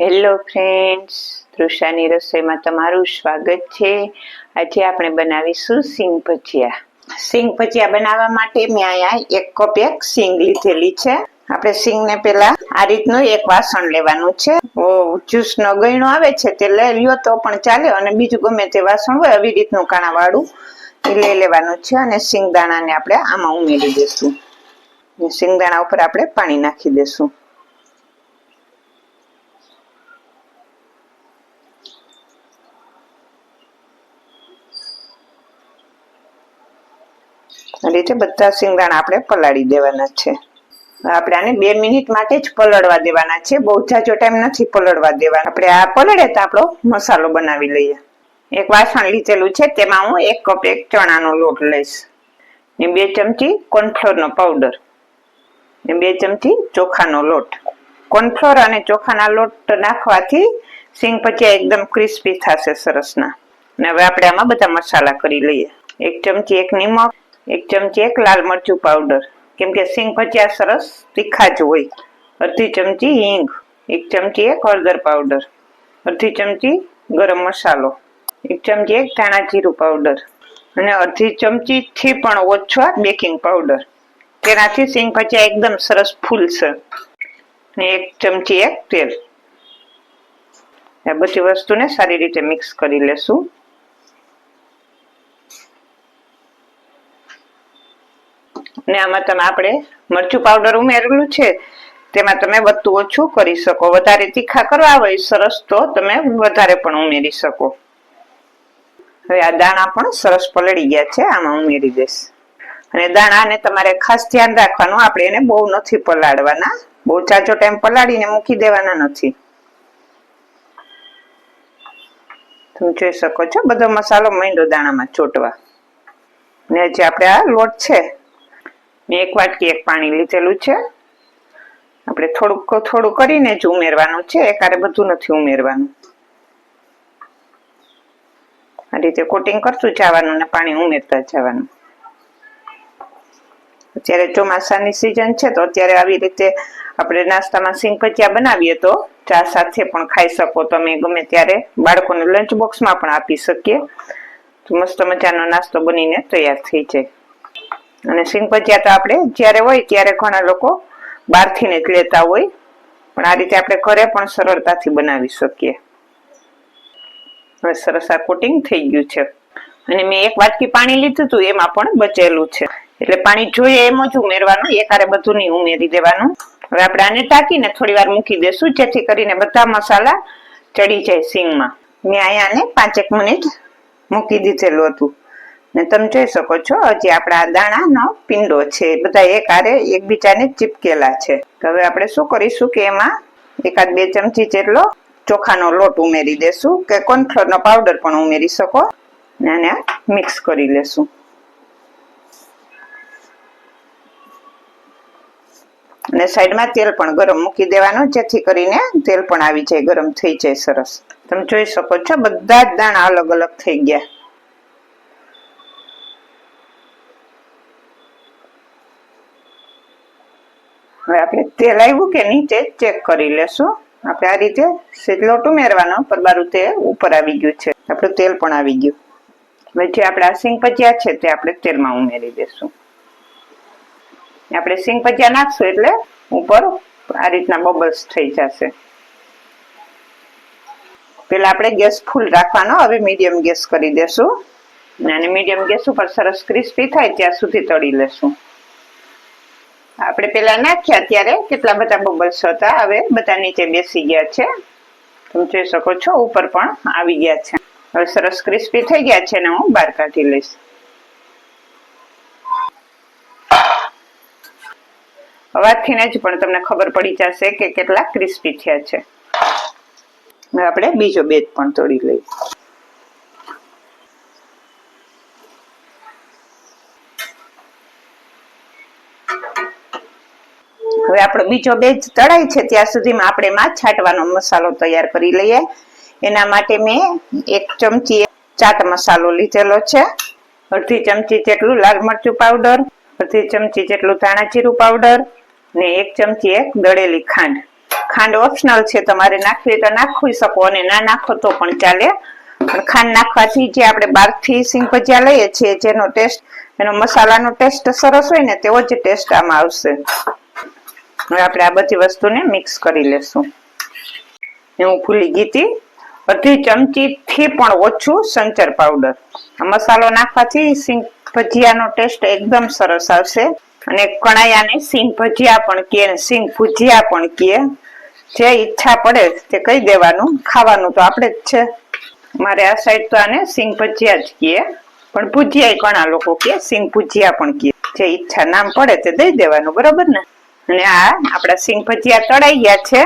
Hello friends તૃષાની રસોઈમાં તમારું સ્વાગત છે. આજે આપણે બનાવીશું સિંગ ભજીયા. સિંગ ભજીયા બનાવવા માટે મેં અહીંયા એક કપ એક સિંગ લીધેલી છે. આપણે સિંગને પેલા આ રીતનું એક વાસણ લેવાનું છે. જ્યુસનો ગયણો આવે છે તે લઈ લ્યો તો પણ ચાલે અને બીજું ગમે તે વાસણ હોય આવી રીતનું કાણા વાળું એ લઈ લેવાનું છે અને સિંગદાણાને આપણે આમાં ઉમેરી દઈશું. સિંગદાણા ઉપર આપણે પાણી નાખી દઈશું. રીતે બધા સિંગદાણા આપણે પલાળી દેવાના છે. આપણે આને બે મિનિટ માટે જ પલળવા દેવાના છે. બહુ જાજો ટાઈમ નથી પલળવા દેવાના. આપણે આ પલળે તો આપણો મસાલો બનાવી લઈએ. એક વાસણ લીધેલું છે, તેમાં હું એક કપ એક ચણાનો લોટ લઈશ. ને બે ચમચી કોર્નફ્લોરનો પાવડર. ને બે ચમચી ચોખાનો લોટ. કોર્નફ્લોર અને ચોખાના લોટ નાખવાથી સિંગ પછી એકદમ ક્રિસ્પી થશે સરસના. ને હવે આપણે આમાં બધા મસાલા કરી લઈએ. એક ચમચી એક નિમક એક ચમચી એક લાલ મરચું પાવડર કેમ કે સિંગ ભજીયા સરસ તીખા જ હોય. અડધી ચમચી હિંગ, એક ચમચી એક હળદર પાવડર અડધી ચમચી ગરમ મસાલો, એક ચમચી એક ધાણા જીરું પાવડર અને અડધી ચમચી થી પણ ઓછો બેકિંગ પાવડર તેનાથી સિંગ ભજીયા એકદમ સરસ ફૂલશે. ને એક ચમચી એક તેલ. આ બધી વસ્તુને સારી રીતે મિક્સ કરી લેશું. ને આમાં તમે આપણે મરચું પાવડર ઉમેરેલું છે, તેમાં તમે બધું ઓછું કરી શકો. વધારે તીખા કરવા હોય, સરસ તો તમે વધારે પણ ઉમેરી શકો. હવે આ દાણા પણ સરસ પલળી ગયા છે, આમાં ઉમેરી દઈશ. અને દાણાને તમારે ખાસ ધ્યાન રાખવાનું, આપણે એને બહુ નથી પલાળવાના. બહુ ચાચો ટાઈમ પલાળીને મૂકી દેવાના નથી. તમે જોઈ શકો છો, બધો મસાલો માંડો દાણામાં ચોટવા. ને જે આપણે આ લોટ છે મેં એક વાટકી એક પાણી લીધેલું છે. આપણે થોડુંક, થોડું કરીને જ ઉમેરવાનું છે. એકારે બધું નથી ઉમેરવાનું. આ રીતે કોટિંગ કરતું જવાનું અને પાણી ઉમેરતા જવાનું. અત્યારે ચોમાસાની સિઝન છે તો અત્યારે આવી રીતે આપણે નાસ્તામાં સિંગ ભજીયા બનાવીએ તો ચા સાથે પણ ખાઈ શકો તમે ગમે ત્યારે. બાળકોને લંચ બોક્સમાં પણ આપી શકીએ. મસ્ત મજાનો નાસ્તો બનીને તૈયાર થઈ જાય. અને સિંગ ભજીયા તો આપણે જ્યારે હોય ત્યારે ઘણા લોકો બહારથી જ લેતા હોય. પણ આ રીતે આપણે ઘરે પણ સરળતાથી બનાવી શકીએ. હવે સરસ આ કોટિંગ થઈ ગયું છે. અને મેં એક વાટકી પાણી લીધું હતું, એમાં પણ બચેલું છે. એટલે પાણી જોઈએ એમ જ ઉમેરવાનું, એકારે બધું નહીં ઉમેરી દેવાનું. હવે આપણે આને ટાંકીને થોડી વાર મૂકી દેશું, જેથી કરીને બધા મસાલા ચડી જાય સિંગમાં. મેં અહીંયા પાંચેક મિનિટ મૂકી દીધેલું હતું. ને તમે જોઈ શકો છો, હજી આપણા દાણાનો પિંડો છે. બધા એક આરે એકબીજાને ચીપકેલા છે. હવે આપણે શું કરીશું કે એમાં એકાદ બે ચમચી જેટલો ચોખાનો લોટ ઉમેરી દેશું કે કોર્નફ્લોરનો પાવડર પણ ઉમેરી શકો ને આને મિક્સ કરી લેશું. અને સાઈડમાં તેલ પણ ગરમ મૂકી દેવાનું, જેથી કરીને તેલ પણ આવી જાય, ગરમ થઈ જાય સરસ. તમે જોઈ શકો છો, બધા જ દાણા અલગ અલગ થઈ ગયા. હવે આપણે તેલ આવ્યું કે નીચે ચેક કરી લેશું. આપણે આ રીતે લોટ ઉમેરવાનો પર બારું તે ઉપર આવી ગયું છે. આપણું તેલ પણ આવી ગયું. હવે જે આપણે સિંગ ભજીયા છે તે આપણે તેલમાં ઉમેરી દેશું. આપણે સિંગ ભજીયા નાખશું એટલે ઉપર આ રીતના બબલ્સ થઈ જશે. પેલા આપણે ગેસ ફૂલ રાખવાનો, હવે મીડિયમ ગેસ કરી દેશું. અને મીડિયમ ગેસ ઉપર સરસ ક્રિસ્પી થાય ત્યાં સુધી તળી લેશું. આપણે પેલા નાખ્યા ત્યારે કેટલા બધા બબલ્સ હતા. હવે બધા નીચે બેસી ગયા છે. તમે જોઈ શકો છો, ઉપર પણ આવી ગયા છે. હવે સરસ ક્રિસ્પી થઈ ગયા છે ને હું બહાર કાઢી લઈશ. અવાજથી જ પણ તમને ખબર પડી જશે કે કેટલા ક્રિસ્પી થયા છે. આપણે બીજો બેજ પણ તોડી લઈએ. હવે આપણો બીજો બેચ તળાય છે, ત્યાં સુધીમાં આપણે માં છાંટવાનો મસાલો તૈયાર કરી લઈએ. એના માટે મેં એક ચમચી ચાટ મસાલો લીધેલો છે. અડધી ચમચી જેટલું લાલ મરચું પાવડર, અડધી ચમચી જેટલું ધાણા પાવડર ને એક ચમચી એક દળેલી ખાંડ. ખાંડ ઓપ્શનલ છે, તમારે નાખવી તો નાખવી શકો અને ના નાખો તો પણ ચાલે. પણ ખાંડ નાખવાથી જે આપણે બહારથી સિંગ ભજીયા લઈએ છીએ, જેનો ટેસ્ટ, એનો મસાલાનો ટેસ્ટ સરસ હોય ને તેવો જ ટેસ્ટ આમાં આવશે. હવે આપણે આ બધી વસ્તુને મિક્સ કરી લેશું. હું ભૂલી ગઈ હતી. અડધી ચમચી થી પણ ઓછું સંચર પાવડર મસાલો નાખવાથી સિંગ ભજીયાનો ટેસ્ટ એકદમ સરસ આવશે. અને કણાયાને સિંગ ભજીયા પણ કહે સિંગ ભુજિયા પણ કહે જે ઈચ્છા પડે તે કહી દેવાનું. ખાવાનું તો આપણે જ છે. મારે આ સાઈડ તો આને સિંગ ભજીયા જ કહે પણ ભુજિયા ઘણા લોકો કહે સિંગ ભુજિયા પણ કહે જે ઈચ્છા નામ પડે તે દઈ દેવાનું, બરોબર ને? અને આ આપણા સિંગ ભજીયા તળાઈ ગયા છે.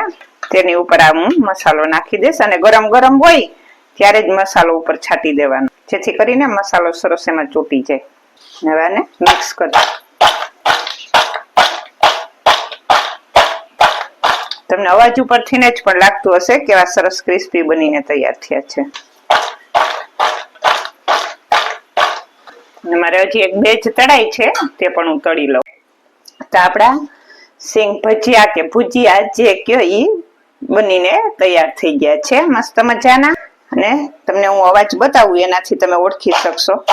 તેની ઉપર આ હું મસાલો નાખી દઈશ અને ગરમ ગરમ હોય ત્યારે જ મસાલો ઉપર છાંટી દેવાનો. જેથી કરીને મસાલો સરસ એમાં ચોટી જાય. હવે મિક્સ કરી. તમને અવાજ ઉપરથી જ પણ લાગતું હશે કેવા સરસ ક્રિસ્પી બનીને તૈયાર થયા છે. મારે હજી એક બેજ તળાઈ છે, તે પણ હું તળી લઉં. તો આપણા સિંગ ભજીયા કે ભુજિયા જે કયો એ બનીને તૈયાર થઈ ગયા છે. મસ્ત મજાના. અને તમને હું અવાજ બતાવું, એનાથી તમે ઓળખી શકશો.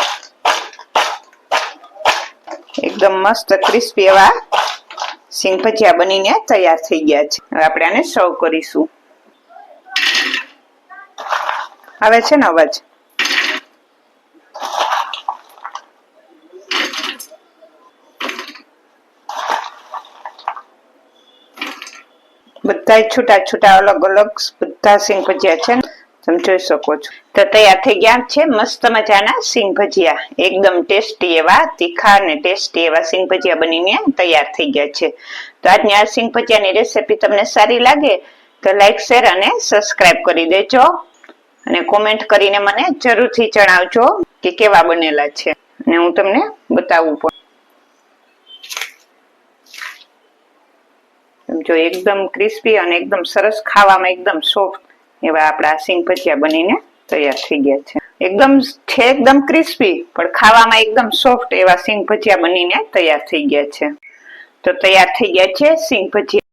એકદમ મસ્ત ક્રિસ્પી એવા સિંગ ભજીયા બનીને તૈયાર થઈ ગયા છે. હવે આપણે આને સર્વ કરીશું. આવે છે ને અવાજ? બધા છૂટા છૂટા અલગ અલગ બધા સિંગ ભજીયા છે તમે જોઈ શકો છો. તો તૈયાર થઈ ગયા છે મસ્ત મજાના સિંગ ભજીયા એકદમ ટેસ્ટી એવા, તીખા અને ટેસ્ટી એવા સિંગ ભજીયા બનીને તૈયાર થઈ ગયા છે. તો આજની આ સિંગ ભજીયાની રેસીપી તમને સારી લાગે તો લાઈક, શેર અને સબસ્ક્રાઇબ કરી દેજો. અને કોમેન્ટ કરીને મને જરૂરથી જણાવજો કે કેવા બનેલા છે. અને હું તમને બતાવું પણ. જો એકદમ ક્રિસ્પી અને એકદમ સરસ ખાવામાં એકદમ સોફ્ટ એવા આપણા સિંગ ભજીયા બનીને તૈયાર થઈ ગયા છે. એકદમ છે એકદમ ક્રિસ્પી પણ ખાવામાં એકદમ સોફ્ટ એવા સિંગ ભજીયા બનીને તૈયાર થઈ ગયા છે. તો તૈયાર થઈ ગયા છે સિંગ ભજીયા